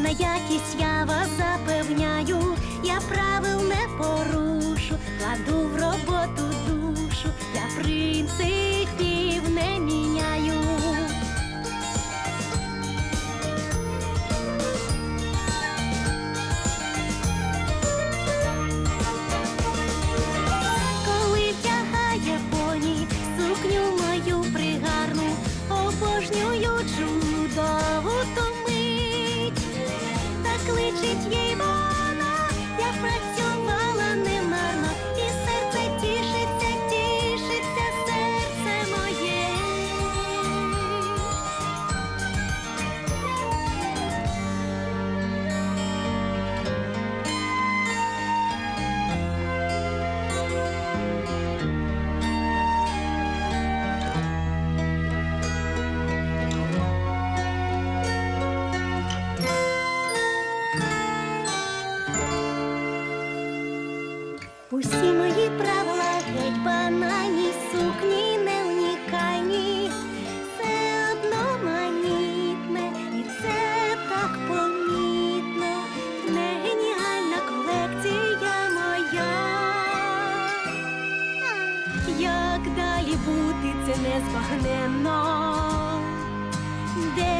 на якість я вас запевняю, я правил не пору. być jej і бути це незбагненно. Де